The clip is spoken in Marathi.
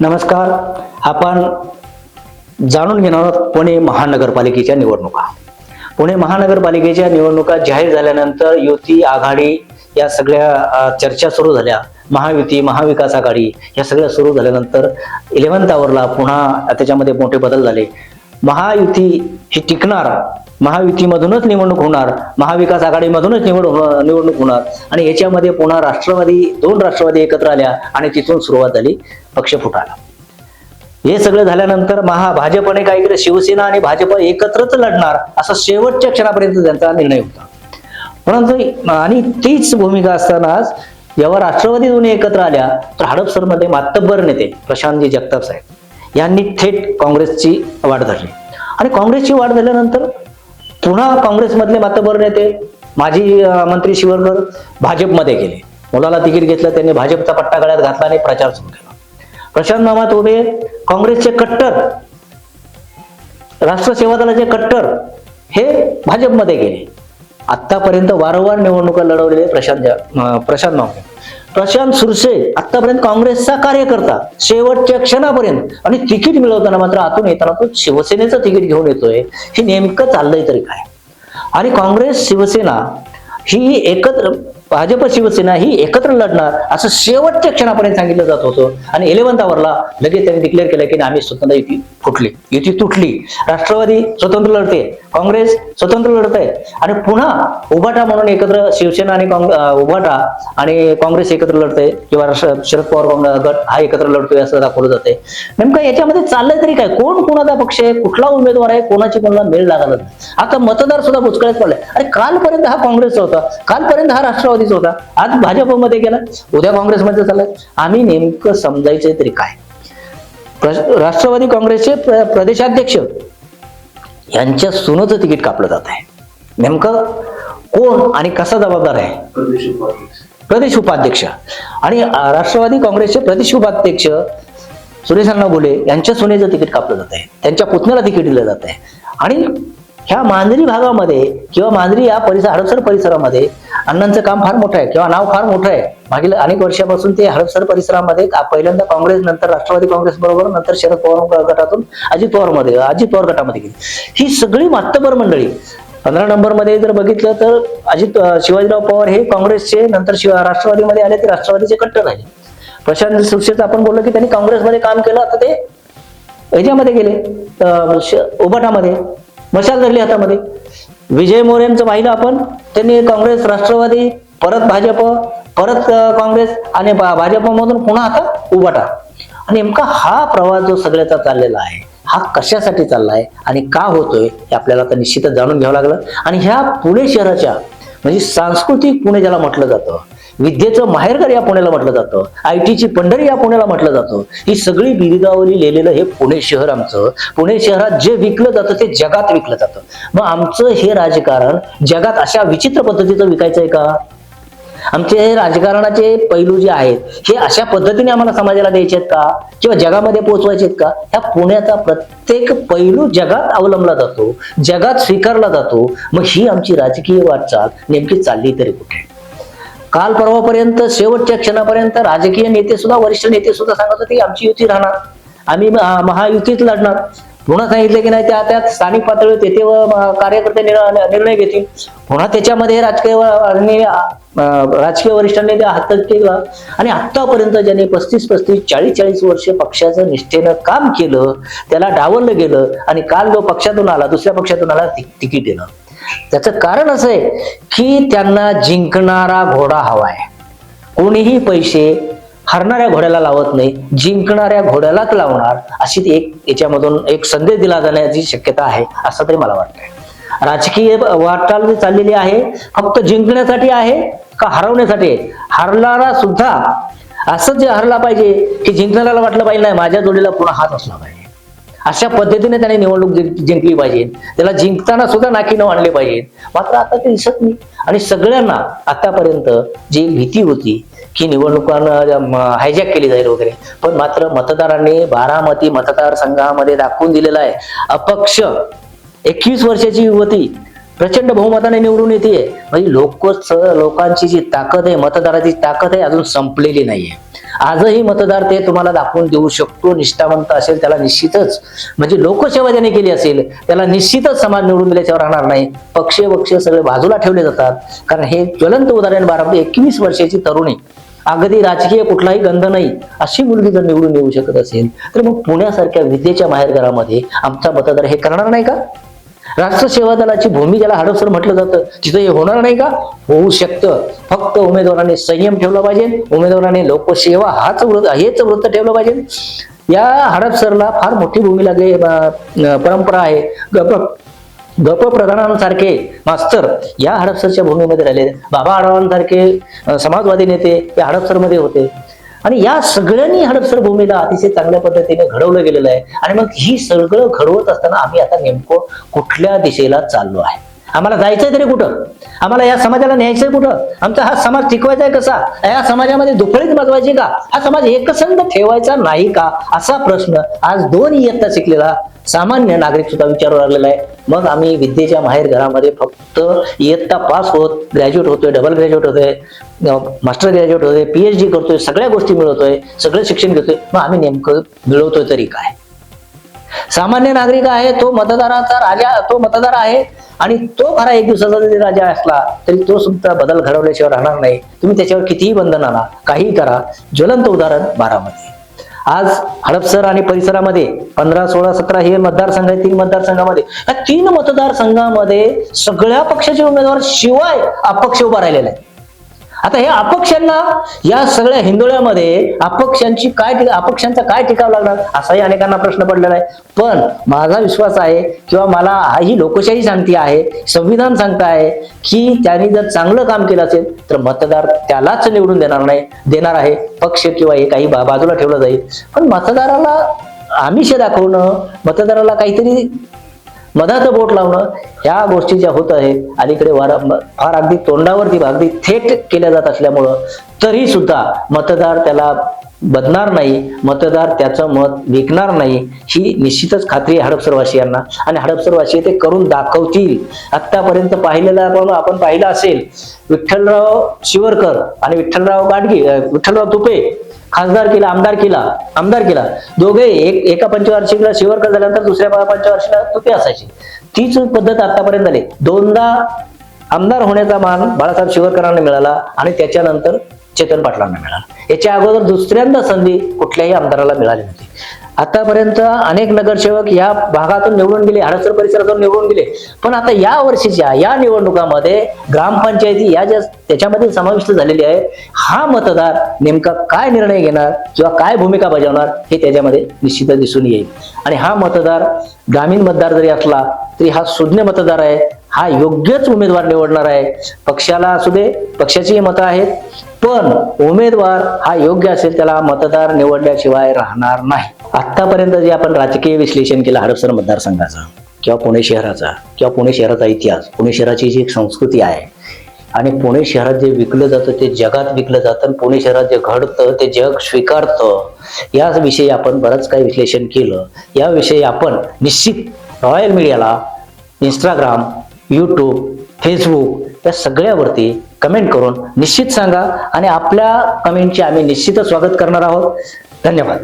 नमस्कार आपण जाणून घेणार आहोत पुणे महानगरपालिकेच्या निवडणुका. पुणे महानगरपालिकेच्या निवडणुका जाहीर झाल्यानंतर युती आघाडी या सगळ्या चर्चा सुरू झाल्या. महायुती महाविकास आघाडी या सगळ्या सुरू झाल्यानंतर इलेव्हन्थ आवरला पुन्हा त्याच्यामध्ये मोठे बदल झाले. महायुती ही टिकणार महायुतीमधूनच निवडणूक होणार महाविकास आघाडीमधूनच निवड निवडणूक होणार. आणि याच्यामध्ये पुन्हा राष्ट्रवादी दोन राष्ट्रवादी एकत्र आल्या आणि तिथून सुरुवात झाली पक्ष फुटायला हे सगळं झाल्यानंतर महा भाजपने काय केलं शिवसेना आणि भाजप एकत्रच लढणार असा शेवटच्या क्षणापर्यंत त्यांचा निर्णय होता. परंतु आणि तीच भूमिका असतानाच जेव्हा राष्ट्रवादी दोन्ही एकत्र आल्या तर हडपसरमध्ये मातब्बर नेते प्रशांतजी जगताप साहेब यांनी थेट काँग्रेसची वाट धरली. आणि काँग्रेसची वाट झाल्यानंतर पुन्हा काँग्रेसमधले मातबर नेते माजी मंत्री शिवरकर भाजपमध्ये गेले. मुलाला तिकीट घेतलं त्यांनी भाजपचा पट्टा गळ्यात घातला आणि प्रचार सुरू केला. प्रशांत मामा तोबे काँग्रेसचे कट्टर राष्ट्र सेवा दलाचे कट्टर हे भाजपमध्ये गेले. आतापर्यंत वारंवार निवडणुका लढवलेले प्रशांत प्रशांत मामा प्रशांत सुरसे आतापर्यंत काँग्रेसचा कार्यकर्ता शेवटच्या क्षणापर्यंत. आणि तिकीट मिळवताना मात्र आतून येताना तो शिवसेनेचं तिकीट घेऊन येतोय. हे नेमकं चाललंय तरी काय? आणि काँग्रेस शिवसेना ही एकत्र भाजप शिवसेना ही एकत्र लढणार असं शेवटच्या क्षणापर्यंत सांगितलं जात होतं. आणि इलेव्हन्थ आवरला लगेच त्यांनी डिक्लेअर केलं की आम्ही स्वतंत्र युती फुटली. युती तुटली. राष्ट्रवादी स्वतंत्र लढते. काँग्रेस स्वतंत्र लढते आणि पुन्हा उभाटा म्हणून एकत्र शिवसेना आणि उभाटा आणि काँग्रेस एकत्र लढते किंवा शरद पवार गट हा एकत्र लढतोय असं दाखवलं जाते नेमकं याच्यामध्ये चाललंय तरी काय? कोण कोणाचा पक्ष आहे? कुठला उमेदवार आहे? कोणाची कोणाला मेळ लागला नाही. आता मतदार सुद्धा बुचकळ्यात पडले. अरे कालपर्यंत हा काँग्रेसचा होता. कालपर्यंत हा राष्ट्रवादीचा होता. आज भाजपमध्ये गेला. उद्या काँग्रेसमध्ये चाललाय. आम्ही नेमकं समजायचंय तरी काय? राष्ट्रवादी काँग्रेसचे प्र- प्रदेशाध्यक्ष यांच्या सुनचं तिकीट कापलं जात आहे. नेमकं कोण आणि कसा जबाबदार आहे? प्रदेश उपाध्यक्ष. आणि राष्ट्रवादी काँग्रेसचे प्रदेश उपाध्यक्ष सुरेश अण्णा बोले यांच्या सोनेचं तिकीट कापलं जात आहे. त्यांच्या पुतण्याला तिकीट दिलं जात आहे. आणि ह्या मांजरी भागामध्ये किंवा मांजरी या परिसर हडपसर परिसरामध्ये अण्णांचं काम फार मोठं आहे किंवा नाव फार मोठं आहे. मागील अनेक वर्षापासून ते हडपसर परिसरामध्ये पहिल्यांदा काँग्रेस नंतर राष्ट्रवादी काँग्रेस बरोबर नंतर शरद पवार गटातून अजित पवारमध्ये अजित पवार गटामध्ये गेली. ही सगळी मातबर मंडळी पंधरा नंबरमध्ये जर बघितलं तर अजित शिवाजीराव पवार हे काँग्रेसचे नंतर शिवा राष्ट्रवादीमध्ये आले ते राष्ट्रवादीचे कट्टर राहिले. प्रशांत सुरशेचं आपण बोललो की त्यांनी काँग्रेसमध्ये काम केलं आता ते याच्यामध्ये गेले अं, उभाटामध्ये. मशाल धरली हातामध्ये. विजय मोरेंचं पाहिलं आपण. त्यांनी काँग्रेस राष्ट्रवादी परत भाजप परत काँग्रेस आणि भाजपमधून पुन्हा आता उभाटा आणि नेमका हा प्रवास जो सगळ्याचा चाललेला आहे हा कशासाठी चाललाय आणि का होतोय हे आपल्याला आता निश्चितच जाणून घ्यावं लागलं. आणि ह्या पुणे शहराच्या म्हणजे सांस्कृतिक पुणे ज्याला म्हटलं जातं विद्येचं माहेरघर या पुण्याला म्हटलं जातं. आय टीची पंढरी या पुण्याला म्हटलं जातं. ही सगळी बिरुदावली लिहिलेलं हे पुणे शहर आमचं. पुणे शहरात जे विकलं जातं ते जगात विकलं जातं. मग आमचं हे राजकारण जगात अशा विचित्र पद्धतीचं विकायचं आहे का? आमचे हे राजकारणाचे पैलू जे आहेत हे अशा पद्धतीने आम्हाला समाजाला द्यायचे आहेत का? किंवा जगामध्ये पोहोचवायचे आहेत का? ह्या पुण्याचा प्रत्येक पैलू जगात अवलंबला जातो जगात स्वीकारला जातो. मग ही आमची राजकीय वाटचाल नेमकी चालली तरी कुठे? काल परवापर्यंत शेवटच्या क्षणापर्यंत राजकीय नेते सुद्धा वरिष्ठ नेते सुद्धा सांगत होते की आमची युती राहणार. आम्ही महायुतीच महायुतीत लढणार. पुन्हा सांगितलं की नाही त्या त्या स्थानिक पातळीवर तेथे व कार्यकर्ते निर्णय निर्णय घेतील. पुन्हा त्याच्यामध्ये राजकीय राजकीय वरिष्ठांनी त्या केला. आणि आतापर्यंत ज्यांनी पस्तीस पस्तीस चाळीस चाळीस वर्ष पक्षाचं निष्ठेनं काम केलं त्याला डावललं गेलं आणि काल जो पक्षातून आला दुसऱ्या पक्षातून आला तिकीट दिलं. त्याचं कारण असं आहे की त्यांना जिंकणारा घोडा हवाय. कोणीही पैसे हरणाऱ्या घोड्याला लावत नाही जिंकणाऱ्या घोड्यालाच लावणार अशी ती एक याच्यामधून एक संदेश दिला जाण्याची शक्यता आहे असं तरी मला वाटतंय. राजकीय वाटचाल जी चाललेली आहे फक्त जिंकण्यासाठी आहे का हरवण्यासाठी हरणारा सुद्धा असं जे हरला पाहिजे की जिंकणाऱ्याला वाटलं पाहिजे नाही माझ्या जोडीला पुन्हा हात असला पाहिजे. अशा पद्धतीने त्याने निवडणूक जिंकली पाहिजे. त्याला जिंकताना सुद्धा नाकी न आणले पाहिजे. मात्र आता ते दिसत नाही. आणि सगळ्यांना आतापर्यंत जी भीती होती की निवडणुकांना हायजॅक केली जाईल वगैरे पण मात्र मतदारांनी बारामती मतदारसंघामध्ये दाखवून दिलेला आहे. अपक्ष एकवीस वर्षाची युवती प्रचंड बहुमताने निवडून येते. म्हणजे लोक लोकांची जी ताकद आहे मतदाराची ताकद आहे अजून संपलेली नाहीये. आजही मतदार ते तुम्हाला दाखवून देऊ शकतो. निष्ठावंत असेल त्याला निश्चितच. म्हणजे लोकसेवा ज्याने केली असेल त्याला निश्चितच समाज निवडून दिल्याच्यावर राहणार नाही. पक्ष पक्ष सगळे बाजूला ठेवले जातात. कारण हे ज्वलंत उदाहरण बारामध्ये एकवीस वर्षाची तरुणी. अगदी राजकीय कुठलाही गंध नाही अशी मुलगी जर निवडून येऊ शकत असेल तर मग पुण्यासारख्या विद्येच्या माहेरघरामध्ये आमचा मतदार हे करणार नाही का? राष्ट्र सेवा दलाची भूमी ज्याला हडपसर म्हटलं जातं तिथं हे होणार नाही का? होऊ शकतं. फक्त उमेदवाराने संयम ठेवला पाहिजे. उमेदवाराने लोकसेवा हाच वृत्त हेच वृत्त ठेवलं पाहिजे. या हडपसरला फार मोठी भूमी लागली परंपरा आहे. गप गप प्रधानांसारखे मास्तर या हडपसरच्या भूमीमध्ये राहिले. बाबा आढावांसारखे समाजवादी नेते या हडपसरमध्ये होते. आणि या सगळ्यांनी हडपसर भूमीला अतिशय चांगल्या पद्धतीने घडवलं गेलेलं आहे. आणि मग ही सगळं घडवत असताना आम्ही आता नेमकं कुठल्या दिशेला चाललो आहे? आम्हाला जायचंय तरी कुठं? आम्हाला या समाजाला न्यायचंय कुठं? आमचा हा समाज टिकवायचा आहे कसा? या समाजामध्ये दुफळीत बजवायची का? हा समाज एकसंध ठेवायचा नाही का? असा प्रश्न आज दोन इयत्ता शिकलेला सामान्य नागरिक सुद्धा विचारू लागलेला आहे. मग आम्ही विद्येच्या माहेर घरामध्ये फक्त इयत्ता पास होत ग्रॅज्युएट होतोय डबल ग्रॅज्युएट होतोय मास्टर ग्रॅज्युएट होतोय पीएचडी करतोय सगळ्या गोष्टी मिळवतोय सगळं शिक्षण घेतोय. मग आम्ही नेमकं मिळवतोय तरी काय? सामान्य नागरिक आहे तो मतदाराचा राजा तो मतदार आहे. आणि तो खरा एक दिवसाचा जरी राजा असला तरी तो सुद्धा बदल घडवल्याशिवाय राहणार नाही. तुम्ही त्याच्यावर कितीही बंधन आणा काहीही करा. ज्वलंत उदाहरण बारामती. आज हडपसर आणि परिसरामध्ये पंधरा सोळा सतरा हे मतदारसंघ आहे तीन मतदारसंघामध्ये. या तीन मतदारसंघामध्ये सगळ्या पक्षाचे उमेदवार शिवाय अपक्ष उभा राहिलेला आहे आता हे अपक्षांना या सगळ्या हिंदोळ्यामध्ये अपक्षांची काय अपक्षांचा काय टिकाव लागणार? असाही अनेकांना प्रश्न पडलेला आहे. पण माझा विश्वास आहे किंवा मला ही लोकशाही सांगते आहे संविधान सांगत आहे की त्यांनी जर चांगलं काम केलं असेल तर मतदार त्यालाच निवडून देणार नाही देणार आहे. पक्ष किंवा हे काही बाजूला ठेवलं जाईल. पण मतदाराला आमिष दाखवणं मतदाराला काहीतरी मधात बोट लावणं ह्या गोष्टी ज्या होत आहे अलीकडे वारा फार अगदी तोंडावरती अगदी थेट केल्या जात असल्यामुळं तरी सुद्धा मतदार त्याला बदणार नाही मतदार त्याचं मत विकणार नाही ही निश्चितच खात्री आहे हडपसरवासियांना. आणि हडपसरवासी ते करून दाखवतील. आत्तापर्यंत पाहिलेलं आपण आपण पाहिलं असेल विठ्ठलराव शिवरकर आणि विठ्ठलराव गाडगी विठ्ठलराव तुपे खासदार केला आमदार केला आमदार केला. दोघे एक एका पंचवार्षिकला शिवरकर झाल्यानंतर दुसऱ्या पंचवार्षिकला तुपे असायची. तीच पद्धत आतापर्यंत आली. दोनदा आमदार होण्याचा मान बाळासाहेब शिवरकरांना मिळाला आणि त्याच्यानंतर चेतन पाटलांना मिळाला. याच्या अगोदर दुसऱ्यांदा संधी कुठल्याही आमदाराला मिळाली नव्हती. आतापर्यंत अनेक नगरसेवक या भागातून निवडून गेले हडसर परिसरातून निवडून गेले. पण आता या वर्षीच्या या निवडणुकामध्ये ग्रामपंचायती या ज्या त्याच्यामध्ये समाविष्ट झालेली आहे हा मतदार नेमका काय निर्णय घेणार किंवा काय भूमिका बजावणार हे त्याच्यामध्ये निश्चितच दिसून येईल. आणि हा मतदार ग्रामीण मतदार जरी असला तरी हा सुज्ञ मतदार आहे हा योग्यच उमेदवार निवडणार आहे. पक्षाला असू दे पक्षाची मतं आहेत पण उमेदवार हा योग्य असेल त्याला मतदार निवडल्याशिवाय राहणार नाही. आतापर्यंत जे आपण राजकीय विश्लेषण केलं हडपसर मतदारसंघाचं किंवा पुणे शहराचा किंवा पुणे शहराचा इतिहास पुणे शहराची जी एक संस्कृती आहे आणि पुणे शहरात जे विकलं जातं ते जगात विकलं जातं आणि पुणे शहरात जे घडतं ते जग स्वीकारतं याविषयी आपण बरंच काही विश्लेषण केलं. याविषयी आपण निश्चित रॉयल मीडियाला इंस्टाग्राम यूट्यूब फेसबुक या सगळ्यावरती कमेंट करून निश्चित सांगा आणि आपल्या कमेंटचे आम्ही निश्चितच स्वागत करणार आहोत. धन्यवाद.